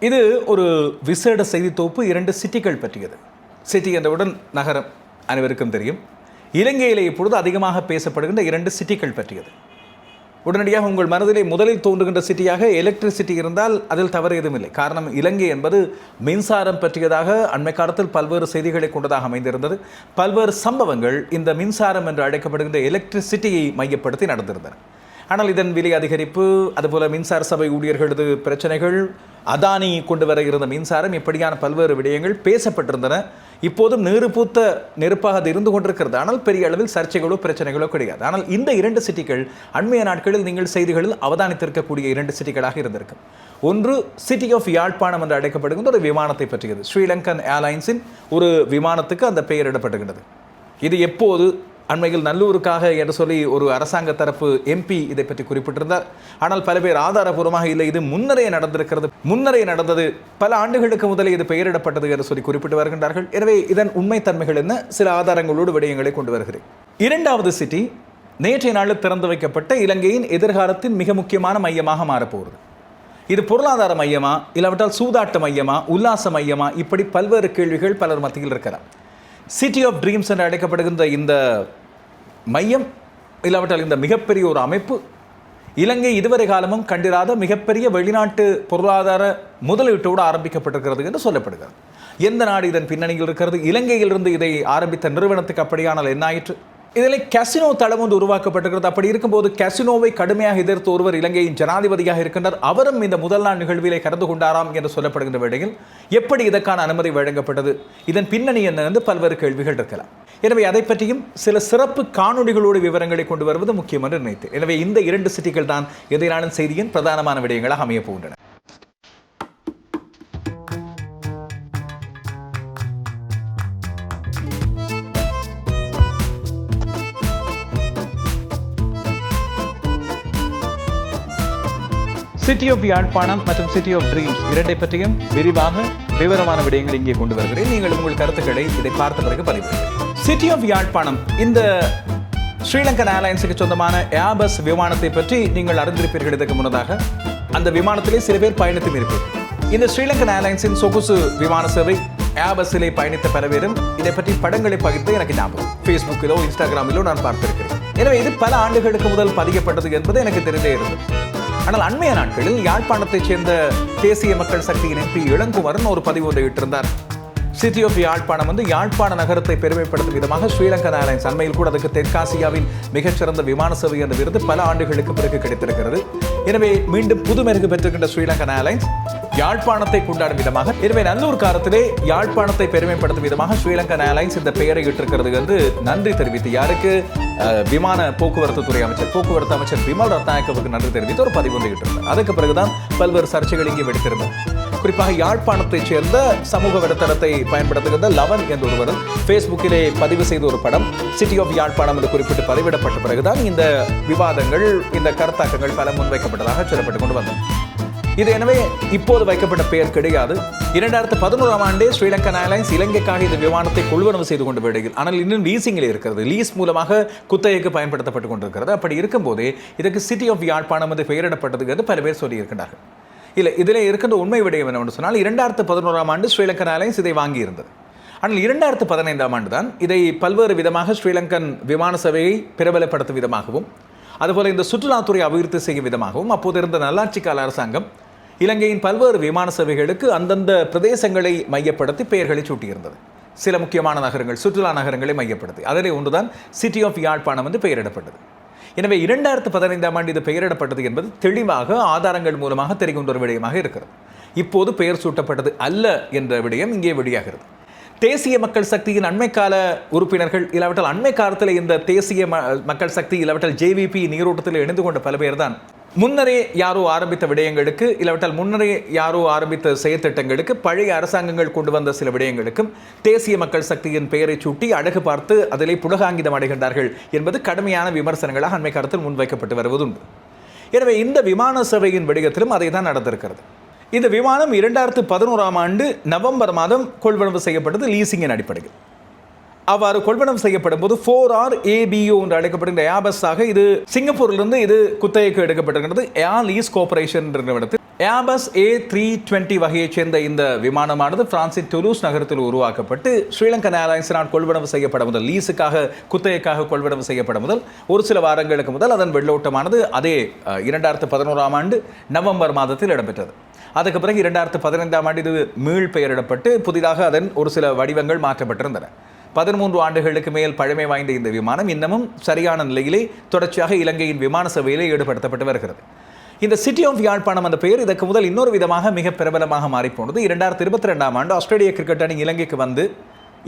இது ஒரு விசேட செய்தி தொகுப்பு இரண்டு சிட்டிகள் பற்றியது. சிட்டி என்றவுடன் நகரம் அனைவருக்கும் தெரியும். இலங்கையிலே இப்பொழுது அதிகமாக பேசப்படுகின்ற இரண்டு சிட்டிகள் பற்றியது. உடனடியாக உங்கள் மனதிலே முதலில் தோன்றுகின்ற சிட்டியாக எலக்ட்ரிசிட்டி இருந்தால் அதில் தவறு எதுவும் இல்லை காரணம் இலங்கை என்பது மின்சாரம் பற்றியதாக அண்மை காலத்தில் பல்வேறு செய்திகளை கொண்டதாக அமைந்திருந்தது. பல்வேறு சம்பவங்கள் இந்த மின்சாரம் என்று அழைக்கப்படுகின்ற எலக்ட்ரிசிட்டியை மையப்படுத்தி நடந்திருந்தன. ஆனால் இதன் விலை அதிகரிப்பு அதுபோல மின்சார சபை ஊழியர்களது பிரச்சனைகள் அதானி கொண்டு வர இருந்த மின்சாரம் இப்படியான பல்வேறு விடயங்கள் பேசப்பட்டிருந்தன. இப்போதும் நெருப்பூத்த நெருப்பாக அது இருந்து கொண்டிருக்கிறது. ஆனால் பெரிய அளவில் சர்ச்சைகளோ பிரச்சனைகளோ கிடையாது. ஆனால் இந்த இரண்டு சிட்டிகள் அண்மைய நாட்களில் நீங்கள் செய்திகளில் அவதானித்திருக்கக்கூடிய இரண்டு சிட்டிகளாக இருந்திருக்கும். ஒன்று சிட்டி ஆஃப் யாழ்ப்பாணம் என்று அழைக்கப்படுகின்ற ஒரு விமானத்தை பற்றியது. ஸ்ரீலங்கன் ஏர்லைன்ஸின் ஒரு விமானத்துக்கு அந்த பெயரிடப்படுகிறது இது எப்போது அண்மையில் நல்லூருக்காக என்று சொல்லி ஒரு அரசாங்க தரப்பு எம்பி இதை பற்றி குறிப்பிட்டிருந்தார். ஆனால் பல பேர் ஆதாரபூர்வமாக இல்லை இது முன்னரே நடந்திருக்கிறது. முன்னரே நடந்தது பல ஆண்டுகளுக்கு முதலே இது பெயரிடப்பட்டது என்று சொல்லி குறிப்பிட்டு வருகின்றார்கள். எனவே இதன் உண்மைத்தன்மைகள் என்ன? சில ஆதாரங்களோடு விடயங்களை கொண்டு வருகிறேன். இரண்டாவது சிட்டி நேற்றைய நாளில் திறந்து வைக்கப்பட்ட இலங்கையின் எதிர்காலத்தின் மிக முக்கியமான மையமாக மாறப்போகிறது. இது பொருளாதார மையமா இல்லாவிட்டால் சூதாட்ட மையமா உல்லாச மையமா இப்படி பல்வேறு கேள்விகள் பலர் மத்தியில் இருக்கலாம். சிட்டி ஆஃப் ட்ரீம்ஸ் என்று அழைக்கப்படுகின்ற இந்த மையம் இல்லாவிட்டால் இந்த மிகப்பெரிய ஒரு அமைப்பு இலங்கை இதுவரை காலமும் கண்டிராத மிகப்பெரிய வெளிநாட்டு பொருளாதார முதலீட்டோடு ஆரம்பிக்கப்பட்டிருக்கிறது என்று சொல்லப்படுகிறது. எந்த நாடு இதன் பின்னணியில் இருக்கிறது? இலங்கையிலிருந்து இதை ஆரம்பித்த நிறுவனத்துக்கு அப்படியானால் என்ன ஆயிற்று? இதில் கசினோ தளம் ஒன்று உருவாக்கப்பட்டிருக்கிறது. அப்படி இருக்கும்போது கசினோவை கடுமையாக எதிர்த்து ஒருவர் இலங்கையின் ஜனாதிபதியாக இருக்கின்றார். அவரும் இந்த முதல் நாள் நிகழ்விலே கலந்து கொண்டாராம் என்று சொல்லப்படுகின்ற வேளையில் எப்படி இதற்கான அனுமதி வழங்கப்பட்டது? இதன் பின்னணி என்ன என்று பல்வேறு கேள்விகள் இருக்கலாம். எனவே அதை பற்றியும் சில சிறப்பு காணொலிகளோடு விவரங்களை கொண்டு வருவது முக்கியம் என்று நினைத்தேன். எனவே இந்த இரண்டு சிட்டிகள் தான் எதிரான செய்தியின் பிரதானமான விடயங்களாக அமையப் போகின்றன. சிட்டி ஆஃப் யாழ்ப்பாணம் மற்றும் சிட்டி ஆஃப் ட்ரீம்ஸ் இரண்டை பற்றியும் விரிவாக விவரமான விடயங்கள் இங்கே கொண்டு வருகிறேன். நீங்கள் உங்கள் கருத்துக்களை இதை பார்த்த பிறகு பதிவு சிட்டி ஆஃப் யாழ்ப்பாணம் இந்த ஸ்ரீலங்கன் ஏர்லைன்ஸுக்கு சொந்தமான ஏபஸ் விமானத்தை பற்றி நீங்கள் அறிந்திருப்பீர்கள் இதற்கு முன்னதாக. அந்த விமானத்திலே சில பேர் பயணித்தும் இருப்பீர்கள். இந்த ஸ்ரீலங்கன் ஏர்லைன்ஸின் சொகுசு விமான சேவை ஏபஸிலே பயணித்த பல பேரும் இதை பற்றி படங்களை பகிர்ந்து எனக்கு ஞாபகம். ஃபேஸ்புக்கிலோ இன்ஸ்டாகிராமிலோ நான் பார்த்திருக்கிறேன். எனவே இது பல ஆண்டுகளுக்கு முதல் பதியப்பட்டது என்பது எனக்கு தெரிந்தே இருந்தது. ஆனால் அண்மைய நாட்களில் யாழ்ப்பாணத்தைச் சேர்ந்த தேசிய மக்கள் சக்தியின் எம்பி இளங்குமரன் ஒரு பதிவு ஒன்றை இட்டிருந்தார் சிட்டி ஆஃப் யாழ்ப்பாணம் வந்து யாழ்ப்பாண நகரத்தை பெருமைப்படுத்தும் விதமாக ஸ்ரீலங்கன் ஏர்லைன்ஸ் அண்மையில் கூட அதுக்கு தெற்காசியாவின் மிகச்சிறந்த விமான சேவை என்ற விருது பல ஆண்டுகளுக்கு பிறகு கிடைத்திருக்கிறது. எனவே மீண்டும் புதுமெருகு பெற்றிருக்கின்ற ஸ்ரீலங்கன் ஏர்லைன்ஸ் யாழ்ப்பாணத்தை கொண்டாடும் விதமாக எனவே நல்லூர் காலத்திலே யாழ்ப்பாணத்தை பெருமைப்படுத்தும் விதமாக ஸ்ரீலங்கன் ஏர்லைன்ஸ் இந்த பெயரை இட்டிருக்கிறது வந்து நன்றி தெரிவித்து யாருக்கு விமான போக்குவரத்து துறை அமைச்சர் போக்குவரத்து அமைச்சர் விமல் ரத்நாயக்கவுக்கு நன்றி தெரிவித்து ஒரு பதிவு வந்து இட்டிருந்தார் அதுக்கு பிறகுதான் பல்வேறு சர்ச்சைகள் இங்கே வெடித்திருந்தது குறிப்பாக யாழ்ப்பாணத்தைச் சேர்ந்த சமூக வலைத்தளத்தை பயன்படுத்துகின்ற லவன் என்ற ஒருவர் ஃபேஸ்புக்கிலே பதிவு செய்த ஒரு படம் சிட்டி ஆஃப் யாழ்ப்பாணம் என்று குறிப்பிட்டு பதிவிடப்பட்ட பிறகுதான் இந்த விவாதங்கள் இந்த கருத்தாக்கங்கள் பல முன்வைக்கப்பட்டதாக சொல்லப்பட்டு கொண்டு வந்தது இது எனவே இப்போது வைக்கப்பட்ட பெயர் கிடையாது. இரண்டாயிரத்து பதினோராம் ஆண்டே ஸ்ரீலங்கன் ஏர்லைன்ஸ் இலங்கைக்காக இந்த விமானத்தை கொள்வனவு செய்து கொண்டு விடுகிறது ஆனால் இன்னும் லீசிங்கில் இருக்கிறது. லீஸ் மூலமாக குத்தகைக்கு பயன்படுத்தப்பட்டு கொண்டிருக்கிறது. அப்படி இருக்கும்போதே இதற்கு சிட்டி ஆஃப் யாழ்ப்பாணம் என்று பெயரிடப்பட்டது என்று பல பேர் சொல்லியிருக்கிறார்கள். இல்லை இதில் இருக்கின்ற உண்மை விடயம் என்னவென்று சொன்னால் இரண்டாயிரத்து பதினோராம் ஆண்டு ஸ்ரீலங்கன் ஏர்லைன்ஸ் இதை வாங்கியிருந்தது. ஆனால் இரண்டாயிரத்து பதினைந்தாம் ஆண்டு தான் இதை பல்வேறு விதமாக ஸ்ரீலங்கன் விமான சேவையை பிரபலப்படுத்தும் விதமாகவும் அதுபோல் இந்த சுற்றுலாத்துறை அபிவிருத்தி செய்யும் விதமாகவும் அப்போது இருந்த நல்லாட்சி கால அரசாங்கம் இலங்கையின் பல்வேறு விமான சேவைகளுக்கு அந்தந்த பிரதேசங்களை மையப்படுத்தி பெயர்களை சூட்டியிருந்தது. சில முக்கியமான நகரங்கள் சுற்றுலா நகரங்களை மையப்படுத்தி. அதிலே ஒன்றுதான் சிட்டி ஆஃப் யாழ்ப்பாணம் வந்து பெயரிடப்பட்டது. எனவே இரண்டாயிரத்து பதினைந்தாம் ஆண்டு இது பெயரிடப்பட்டது என்பது தெளிவாக ஆதாரங்கள் மூலமாக தெரிகின்ற ஒரு விடயமாக இருக்கிறது. இப்போது பெயர் சூட்டப்பட்டது அல்ல என்ற விடயம் இங்கே வெளியாகிறது. தேசிய மக்கள் சக்தியின் அண்மைக்கால உறுப்பினர்கள் இல்லாவிட்டால் அண்மை காலத்தில் இந்த தேசிய ம- மக்கள் சக்தி இல்லாவிட்டால் ஜேவிபி நீரோட்டத்தில் இணைந்து கொண்ட பல பேர் தான் முன்னரே யாரோ ஆரம்பித்த விடயங்களுக்கு இல்லாவிட்டால் முன்னரே யாரோ ஆரம்பித்த செயற்திட்டங்களுக்கு பழைய அரசாங்கங்கள் கொண்டு வந்த சில விடயங்களுக்கும் தேசிய மக்கள் சக்தியின் பெயரை சூட்டி அழகு பார்த்து அதிலே புலகாங்கிதம் அடைகின்றார்கள் என்பது கடுமையான விமர்சனங்களாக அண்மை காலத்தில் முன்வைக்கப்பட்டு வருவதுண்டு. எனவே இந்த விமான சேவையின் விடயத்திலும் அதை தான் நடந்திருக்கிறது. இந்த விமானம் இரண்டாயிரத்து பதினோராம் ஆண்டு நவம்பர் மாதம் கொள்வனவு செய்யப்பட்டது லீசிங்கின் அடிப்படையில். அவ்வாறு கொள்வனம் செய்யப்படும் போது ஃபோர் ஆர் ஏபிஓ என்று அழைக்கப்படுகின்ற ஏபஸாக இது சிங்கப்பூரிலிருந்து இது குத்தகைக்கு எடுக்கப்பட்டிருக்கிறது ஏர் லீஸ் கோஆபரேஷன் நிறுவனத்தில் ஏபஸ் ஏ த்ரீ டுவெண்ட்டி வகையைச் சேர்ந்த இந்த விமானமானது பிரான்சின் டுலூஸ் நகரத்தில் உருவாக்கப்பட்டு ஸ்ரீலங்கன் ஏர்லைன்ஸினால் கொள்வனவு செய்யப்பட முதல் லீஸுக்காக குத்தகைக்காக கொள்வனவு செய்யப்பட முதல் ஒரு சில வாரங்களுக்கு முதல் அதன் வெள்ளோட்டமானது அதே இரண்டாயிரத்து பதினோராம் ஆண்டு நவம்பர் மாதத்தில் இடம்பெற்றது. அதுக்கு பிறகு இரண்டாயிரத்து பதினைந்தாம் ஆண்டு இது மீள் பெயரிடப்பட்டு புதிதாக அதன் ஒரு சில வடிவங்கள் மாற்றப்பட்டிருந்தன. பதிமூன்று ஆண்டுகளுக்கு மேல் பழமை வாய்ந்த இந்த விமானம் இன்னமும் சரியான நிலையிலே தொடர்ச்சியாக இலங்கையின் விமான சேவையிலே ஈடுபடுத்தப்பட்டு வருகிறது. இந்த சிட்டி ஆஃப் யாழ்ப்பாணம் அந்த பெயர் இதற்கு முதல் இன்னொரு விதமாக மிக பிரபலமாக மாறிப்போனது. இரண்டாயிரத்தி இருபத்தி ரெண்டாம் ஆண்டு ஆஸ்திரேலிய கிரிக்கெட் அணி இலங்கைக்கு வந்து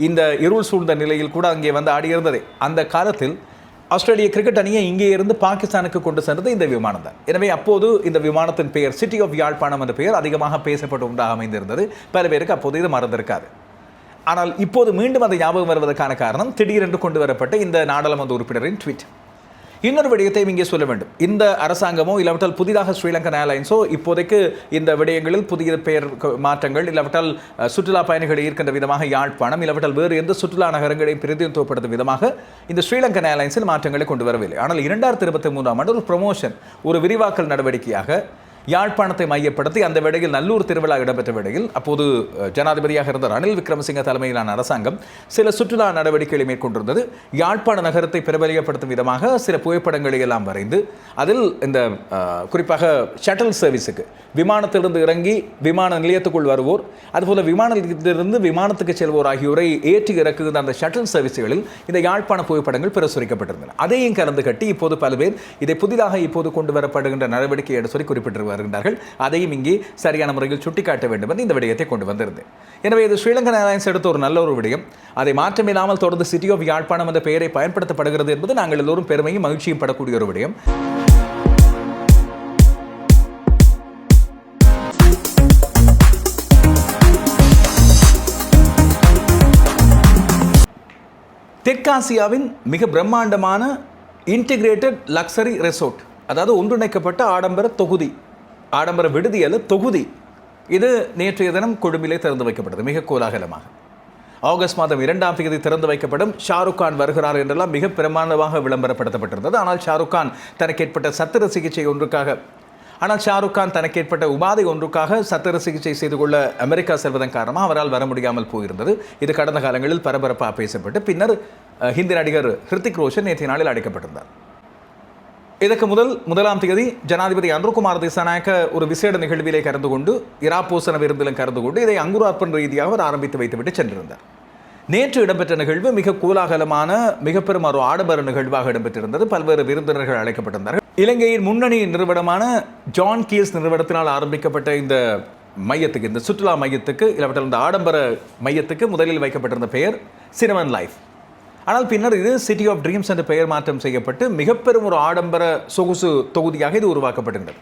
இந்த இருள் சூழ்ந்த நிலையில் கூட அங்கே வந்து ஆடியிருந்ததே அந்த காலத்தில் ஆஸ்திரேலிய கிரிக்கெட் அணியை இங்கே இருந்து பாகிஸ்தானுக்கு கொண்டு சென்றது இந்த விமானம் தான். எனவே அப்போது இந்த விமானத்தின் பெயர் சிட்டி ஆஃப் யாழ்ப்பாணம் என்ற பெயர் அதிகமாக பேசப்பட்டு உண்டாக அமைந்திருந்தது. பல பேருக்கு அப்போது இது மறந்திருக்காது. ஆனால் இப்போது மீண்டும் அது ஞாபகம் வருவதற்கான காரணம் திடீரென்று கொண்டு வரப்பட்ட இந்த நாடாளுமன்ற உறுப்பினரின் ட்வீட். இன்னொரு விடயத்தையும் இங்கே சொல்ல வேண்டும். இந்த அரசாங்கமோ இல்லாவிட்டால் புதிதாக ஸ்ரீலங்கன் ஏர்லைன்ஸோ இப்போதைக்கு இந்த விடயங்களில் புதிய பெயர் மாற்றங்கள் இல்லாவிட்டால் சுற்றுலா பயணிகளை ஈர்க்கின்ற விதமாக யாழ்ப்பாணம் இல்லாவிட்டால் வேறு எந்த சுற்றுலா நகரங்களையும் பிரதிநிதித்துவப்படுத்தும் விதமாக இந்த ஸ்ரீலங்கன் ஏர்லைன்ஸில் மாற்றங்களை கொண்டு வரவில்லை. ஆனால் இரண்டாயிரத்தி இருபத்தி மூன்றாம் ஆண்டு ஒரு ப்ரொமோஷன் ஒரு விரிவாக்கல் நடவடிக்கையாக யாழ்ப்பாணத்தை மையப்படுத்தி அந்த வேளையில் நல்லூர் திருவிழா இடம்பெற்ற வேளையில் அப்போது ஜனாதிபதியாக இருந்த ரணில் விக்ரமசிங்க தலைமையிலான அரசாங்கம் சில சுற்றுலா நடவடிக்கைகளை மேற்கொண்டிருந்தது. யாழ்ப்பாண நகரத்தை பிரபலியப்படுத்தும் விதமாக சில புகைப்படங்களை எல்லாம் வரைந்து அதில் இந்த குறிப்பாக ஷட்டில் சர்வீஸுக்கு விமானத்திலிருந்து இறங்கி விமான நிலையத்துக்குள் வருவோர் அதுபோல விமான நிலையத்திலிருந்து விமானத்துக்கு செல்வோர் ஆகியோரை ஏற்றி இறக்குகின்ற அந்த ஷட்டில் சர்வீஸ்களில் இந்த யாழ்ப்பாண புகைப்படங்கள் பிரசுரிக்கப்பட்டிருந்தன. அதையும் கலந்து கட்டி இப்போது பல பேர் இதை புதிதாக இப்போது கொண்டு வரப்படுகின்ற நடவடிக்கை என்று சொல்லி குறிப்பிட்டிருவார் வருகின்றார்கள் அதையும் இங்கே சரியான முறையில் சுட்டிக்காட்ட வேண்டும் என்று இந்த விடயத்தை கொண்டு வந்திருந்தது எனவே இது ஸ்ரீலங்கன் ஏர்லைன்ஸ் எடுத்த ஒரு நல்ல ஒரு விடயம். அதை மாற்றமில்லாமல் தொடர்ந்து சிட்டி ஆஃப் யாழ்ப்பாணம் என்ற பெயரை பயன்படுத்தப்படுகிறது என்பது நாங்கள் எல்லோரும் பெருமையும் மகிழ்ச்சியும் படக்கூடிய ஒரு விடயம். தெற்காசியாவின் மிக பிரம்மாண்டமான இன்டிகிரேட்டட் லக்ஸரி ரெசோர்ட் அதாவது ஒன்றிணைக்கப்பட்ட ஆடம்பர தொகுதி ஆடம்பர விடுதி அல்ல தொகுதி. இது நேற்றைய தினம் கொழும்பிலே திறந்து வைக்கப்பட்டது மிக கோலாகலமாக. ஆகஸ்ட் மாதம் இரண்டாம் தேதி திறந்து வைக்கப்படும் ஷாருக் கான் வருகிறார் என்றெல்லாம் மிக பிரமாண்டமாக விளம்பரப்படுத்தப்பட்டிருந்தது. ஆனால் ஷாருக் கான் தனக்கு ஏற்பட்ட சத்திர சிகிச்சை ஒன்றுக்காக ஆனால் ஷாருக் கான் தனக்கு ஏற்பட்ட உபாதை ஒன்றுக்காக சத்திர சிகிச்சை செய்து கொள்ள அமெரிக்கா செல்வதன் காரணமாக அவரால் வர முடியாமல் போயிருந்தது. இது கடந்த காலங்களில் பரபரப்பாக பேசப்பட்டு பின்னர் ஹிந்தி நடிகர் ஹிருத்திக் ரோஷன் நேற்றைய நாளில் அழைக்கப்பட்டிருந்தார். இதற்கு முதல் முதலாம் தேதி ஜனாதிபதி அன்ருகுமார் திசாநாயக்க ஒரு விசேட நிகழ்விலே கலந்து கொண்டு இராப்போசன விருந்திலும் கலந்து கொண்டு இதை அங்குரார்ப்பன் ரீதியாக அவர் ஆரம்பித்து வைத்துவிட்டு சென்றிருந்தார். நேற்று இடம்பெற்ற நிகழ்வு மிக கோலாகலமான மிக பெரும் ஒரு ஆடம்பர நிகழ்வாக இடம்பெற்றிருந்தது. பல்வேறு விருந்தினர்கள் அழைக்கப்பட்டிருந்தார்கள். இலங்கையின் முன்னணி நிறுவனமான ஜான் கீஸ் நிறுவனத்தினால் ஆரம்பிக்கப்பட்ட இந்த மையத்துக்கு இந்த சுற்றுலா மையத்துக்கு இல்லாவிட்டால் இந்த ஆடம்பர மையத்துக்கு முதலில் வைக்கப்பட்டிருந்த பெயர் சினமன் லைஃப் ஆனால் பின்னர் இது சிட்டி ஆஃப் ட்ரீம்ஸ் என்ற பெயர் மாற்றம் செய்யப்பட்டு மிகப்பெரும் ஒரு ஆடம்பர சொகுசு தொகுதியாக இது உருவாக்கப்படுகின்றது.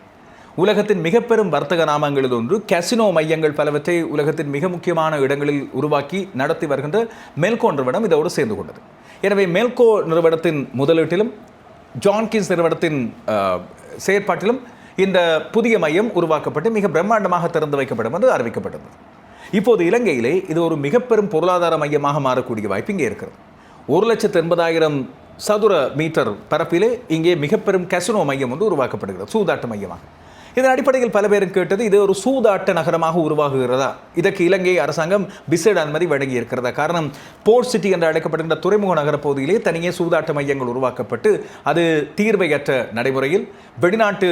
உலகத்தின் மிகப்பெரும் வர்த்தக நாமங்களில் ஒன்று கசினோ மையங்கள் பலவற்றை உலகத்தின் மிக முக்கியமான இடங்களில் உருவாக்கி நடத்தி வருகின்ற மெல்கோ நிறுவனம் இதோடு சேர்ந்து கொண்டது. எனவே மெல்கோ நிறுவனத்தின் முதலீட்டிலும் ஜான்கின்ஸ் நிறுவனத்தின் செயற்பாட்டிலும் இந்த புதிய மையம் உருவாக்கப்பட்டு மிக பிரம்மாண்டமாக திறந்து வைக்கப்படும் என்று அறிவிக்கப்பட்டது இப்போது இலங்கையிலே இது ஒரு மிகப்பெரும் பொருளாதார மையமாக மாறக்கூடிய வாய்ப்பு இங்கே இருக்கிறது. ஒரு லட்சத்து எண்பதாயிரம் சதுர மீட்டர் பரப்பிலே இங்கே மிகப்பெரும் கசினோ மையம் வந்து உருவாக்கப்படுகிறது. சூதாட்ட மையமாக. இதன் அடிப்படையில் பல பேரும் கேட்டது இது ஒரு சூதாட்ட நகரமாக உருவாகுகிறதா? இதற்கு இலங்கை அரசாங்கம் விசேட அனுமதி வழங்கி இருக்கிறதா காரணம் போர்ட் சிட்டி என்று அழைக்கப்படுகின்ற துறைமுக நகர பகுதியிலே தனியே சூதாட்ட மையங்கள் உருவாக்கப்பட்டு அது தீர்வையற்ற நடைமுறையில் வெளிநாட்டு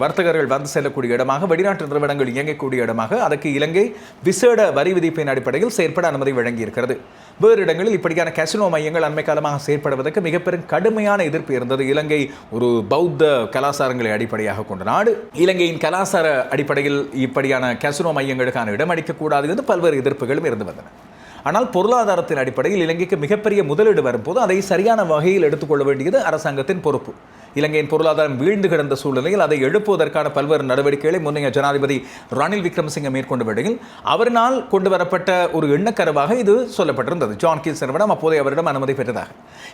வர்த்தகர்கள் வந்து செல்லக்கூடிய இடமாக வெளிநாட்டு நிறுவனங்கள் இயங்கக்கூடிய இடமாக அதற்கு இலங்கை விசேட வரி விதிப்பின் அடிப்படையில் செயற்பட அனுமதி வழங்கியிருக்கிறது. வேறு இடங்களில் இப்படியான கசினோ மையங்கள் அண்மை காலமாக செயற்படுவதற்கு மிகப்பெரும் கடுமையான எதிர்ப்பு இருந்தது. இலங்கை ஒரு பௌத்த கலாச்சாரங்களை அடிப்படையாக கொண்ட நாடு. இலங்கையின் கலாச்சார அடிப்படையில் இப்படியான கசினோ மையங்களுக்கான இடம் அளிக்கக்கூடாது என்று பல்வேறு எதிர்ப்புகளும் இருந்து வந்தன. ஆனால் பொருளாதாரத்தின் அடிப்படையில் இலங்கைக்கு மிகப்பெரிய முதலீடு வரும்போது அதை சரியான வகையில் எடுத்துக்கொள்ள வேண்டியது அரசாங்கத்தின் பொறுப்பு. இலங்கையின் பொருளாதாரம் வீழ்ந்து கிடந்த சூழ்நிலையில் அதை எழுப்புவதற்கான பல்வேறு நடவடிக்கைகளை முன்னைய ஜனாதிபதி ரணில் விக்ரமசிங்க மேற்கொண்ட வேளையில் அவரினால் கொண்டு வரப்பட்ட ஒரு எண்ணக்கருவாக இது சொல்லப்பட்டிருந்தது. ஜான் கீல்ஸ் நிறுவனம் அப்போதைய அவரிடம் அனுமதி பெற்றதாக.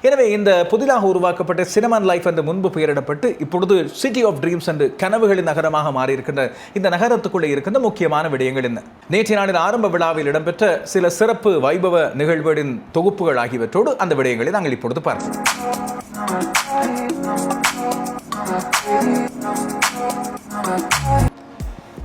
எனவே இந்த புதிதாக உருவாக்கப்பட்ட சினிமான் லைஃப் என்று முன்பு பெயரிடப்பட்டு இப்பொழுது சிட்டி ஆஃப் ட்ரீம்ஸ் என்று கனவுகளின் நகரமாக மாறியிருக்கின்ற இந்த நகரத்துக்குள்ளே இருக்கின்ற முக்கியமான விடயங்கள் என்ன? நேற்றைய நாளின் ஆரம்ப விழாவில் இடம்பெற்ற சில சிறப்பு வைபவ நிகழ்வுகளின் தொகுப்புகள் ஆகியவற்றோடு அந்த விடயங்களை நாங்கள் இப்பொழுது பார்ப்போம்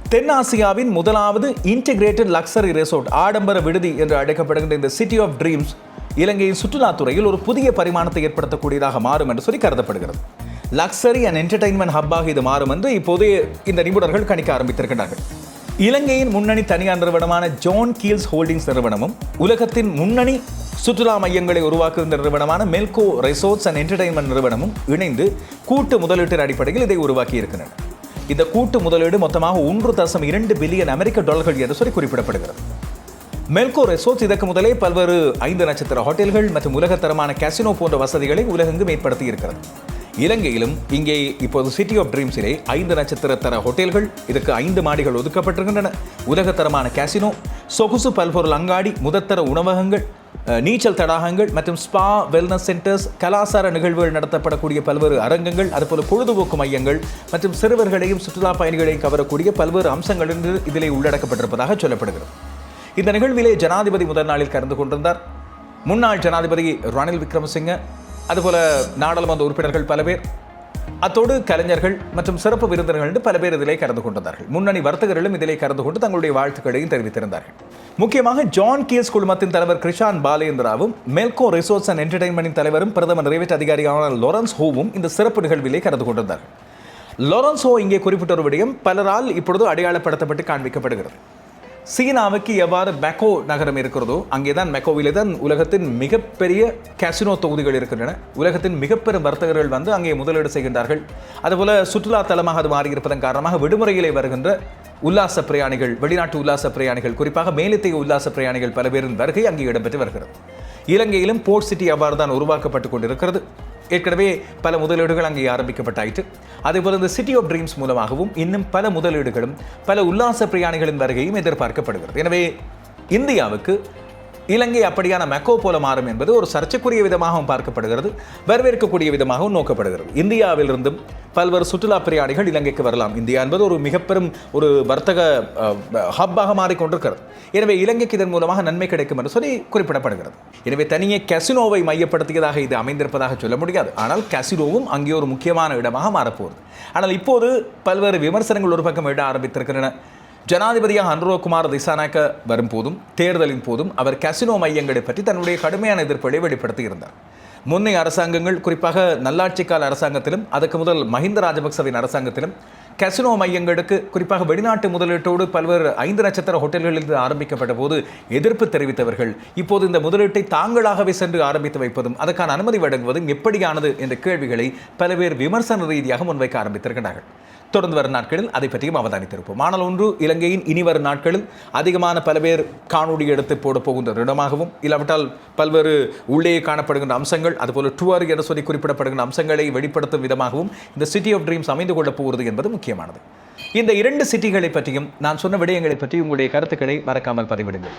தென்னாசியாவின் முதலாவது இன்டிகிரேட்டட் லக்ஸரி ரெசார்ட் ஆடம்பர விடுதி என்று அழைக்கப்படுகின்ற இந்த சிட்டி ஆஃப் ட்ரீம்ஸ் இலங்கையின் சுற்றுலாத்துறையில் ஒரு புதிய பரிமாணத்தை ஏற்படுத்தக்கூடியதாக மாறும் என்று சொல்லி கருதப்படுகிறது. லக்ஸரி அண்ட் என்டர்டைன்மெண்ட் ஹப்பாக இது மாறும் என்று இப்போது இந்த நிபுணர்கள் கணிக்க ஆரம்பித்திருக்கிறார்கள் இலங்கையின் முன்னணி தனியார் நிறுவனமான ஜான் கீல்ஸ் ஹோல்டிங்ஸ் நிறுவனமும் உலகத்தின் முன்னணி சுற்றுலா மையங்களை உருவாக்குகின்ற நிறுவனமான மெல்கோ ரிசோர்ட்ஸ் அண்ட் என்டர்டைன்மெண்ட் நிறுவனமும் இணைந்து கூட்டு முதலீட்டின் அடிப்படையில் இதை உருவாக்கி இருக்கின்றன இந்த கூட்டு முதலீடு மொத்தமாக ஒன்று தசம் இரண்டு பில்லியன் அமெரிக்க டாலர்கள் என்று சொல்லி குறிப்பிடப்படுகிறது. மெல்கோ ரெசோர்ட்ஸ் இதற்கு முதலே பல்வேறு ஐந்து நட்சத்திர ஹோட்டல்கள் மற்றும் உலகத்தரமான கேசினோ போன்ற வசதிகளை உலகெங்கும் ஏற்படுத்தி இருக்கிறது இலங்கையிலும் இங்கே இப்போது சிட்டி ஆஃப் ட்ரீம்ஸிலே ஐந்து நட்சத்திர தர ஹோட்டல்கள் இதற்கு ஐந்து மாடிகள் ஒதுக்கப்பட்டிருக்கின்றன. உலகத்தரமான கேசினோ சொகுசு பல்பொருள் அங்காடி முதத்தர உணவகங்கள் நீச்சல் தடாகங்கள் மற்றும் ஸ்பா வெல்னஸ் சென்டர்ஸ் கலாசார நிகழ்வுகள் நடத்தப்படக்கூடிய பல்வேறு அரங்கங்கள் அதுபோல பொழுதுபோக்கு மையங்கள் மற்றும் சிறுவர்களையும் சுற்றுலா பயணிகளையும் கவரக்கூடிய பல்வேறு அம்சங்கள் என்று இதிலே உள்ளடக்கப்பட்டிருப்பதாக சொல்லப்படுகிறது. இந்த நிகழ்விலே ஜனாதிபதி முதல் நாளில் கலந்து கொண்டிருந்தார். முன்னாள் ஜனாதிபதி ரணில் விக்ரமசிங்க அதுபோல நாடாளுமன்ற உறுப்பினர்கள் பல பேர் அத்தோடு கலைஞர்கள் மற்றும் சிறப்பு விருந்தினர்கள் என்று பல பேர் இதிலே கலந்து கொண்டிருந்தார்கள். முன்னணி வர்த்தகர்களும் இதிலே கலந்து கொண்டு தங்களுடைய வாழ்த்துக்களையும் தெரிவித்திருந்தார்கள். முக்கியமாக ஜான் கீல்ஸ் குழுமத்தின் தலைவர் கிருஷான் பாலேந்திராவும் மெல்கோ ரிசோர்ஸ் அண்ட் என்டர்டைன்மெண்டின் தலைவரும் பிரதமர் நிறைவேற்று அதிகாரியான லொரன்ஸ் ஹோவும் இந்த சிறப்பு நிகழ்விலே கலந்து கொண்டிருந்தார்கள். லொரன்ஸ் ஹோ இங்கே குறிப்பிட்ட ஒரு விடயம் பலரால் இப்பொழுது அடையாளப்படுத்தப்பட்டு காண்பிக்கப்படுகிறது. சீனாவுக்கு எவ்வாறு மெக்கோ நகரம் இருக்கிறதோ அங்கேதான் மெக்கோவிலே தான் உலகத்தின் மிகப்பெரிய கேசினோ தொகுதிகள் இருக்கின்றன. உலகத்தின் மிகப்பெரும் வர்த்தகர்கள் வந்து அங்கே முதலீடு செய்கின்றார்கள். அதுபோல சுற்றுலா தலமாக அது மாறியிருப்பதன் காரணமாக விடுமுறையிலே வருகின்ற உல்லாச பிரயாணிகள் வெளிநாட்டு உல்லாச பிரயாணிகள் குறிப்பாக மேலத்தைய உல்லாச பிரயாணிகள் பல பேரின் வருகை அங்கே இடம்பெற்று வருகிறது. இலங்கையிலும் போர்ட் சிட்டி அவ்வாறு தான் உருவாக்கப்பட்டு கொண்டிருக்கிறது. ஏற்கனவே பல முதலீடுகள் அங்கே ஆரம்பிக்கப்பட்டாயிற்று. அதேபோல இந்த சிட்டி ஆஃப் ட்ரீம்ஸ் மூலமாகவும் இன்னும் பல முதலீடுகளும் பல உல்லாச பிரயாணிகளின் வருகையும் எதிர்பார்க்கப்படுகிறது. எனவே இந்தியாவுக்கு இலங்கை அப்படியான மெக்கோ போல மாறும் என்பது ஒரு சர்ச்சைக்குரிய விதமாகவும் பார்க்கப்படுகிறது வரவேற்கக்கூடிய விதமாகவும் நோக்கப்படுகிறது. இந்தியாவிலிருந்தும் பல்வேறு சுற்றுலா பிரயாணிகள் இலங்கைக்கு வரலாம். இந்தியா என்பது ஒரு மிகப்பெரும் ஒரு வர்த்தக ஹப்பாக மாறிக்கொண்டிருக்கிறது. எனவே இலங்கைக்கு இதன் மூலமாக நன்மை கிடைக்கும் என்று சொல்லி குறிப்பிடப்படுகிறது. எனவே தனியே கசினோவை மையப்படுத்தியதாக இது அமைந்திருப்பதாக சொல்ல முடியாது. ஆனால் கசினோவும் அங்கே ஒரு முக்கியமான இடமாக மாறப்போகிறது ஆனால் இப்போது பல்வேறு விமர்சனங்கள் ஒரு பக்கம் விட ஆரம்பித்திருக்கின்றன. ஜனாதிபதியாக அனுரோகுமார் திசாநாயக்க வரும்போதும் தேர்தலின் போதும் அவர் கசினோ மையங்களை பற்றி தன்னுடைய கடுமையான எதிர்ப்பை வெளிப்படுத்தியிருந்தார். முன்னைய அரசாங்கங்கள் குறிப்பாக நல்லாட்சி கால அரசாங்கத்திலும் அதுக்கு முதல் மஹிந்த ராஜபக்சவின் அரசாங்கத்திலும் கசினோ மையங்களுக்கு குறிப்பாக வெளிநாட்டு முதலீட்டோடு பல்வேறு ஐந்து நட்சத்திர ஹோட்டல்களில் ஆரம்பிக்கப்பட்ட போது எதிர்ப்பு தெரிவித்தவர்கள் இப்போது இந்த முதலீட்டை தாங்களாகவே சென்று ஆரம்பித்து வைப்பதும் அதற்கான அனுமதி வழங்குவதும் எப்படியானது என்ற கேள்விகளை பல பேர் விமர்சன ரீதியாக முன்வைக்க ஆரம்பித்திருக்கிறார்கள் தொடர்ந்து வரும் நாட்களில் அதை பற்றியும் அவதானித்திருப்போம். ஆனால் ஒன்று இலங்கையின் இனி வரும் நாட்களில் அதிகமான பல பேர் காணொலி எடுத்து போட போகின்ற ஒரு இடமாகவும் இல்லாவிட்டால் பல்வேறு உள்ளே காணப்படுகின்ற அம்சங்கள் அதுபோல டூர் என சொல்லி குறிப்பிடப்படுகின்ற அம்சங்களை வெளிப்படுத்தும் விதமாகவும் இந்த சிட்டி ஆஃப் ட்ரீம்ஸ் அமைந்து கொள்ளப் போகிறது என்பது முக்கியமானது. இந்த இரண்டு சிட்டிகளை பற்றியும் நான் சொன்ன விடயங்களை பற்றி உங்களுடைய கருத்துக்களை மறக்காமல் பதிவிடுங்கள்.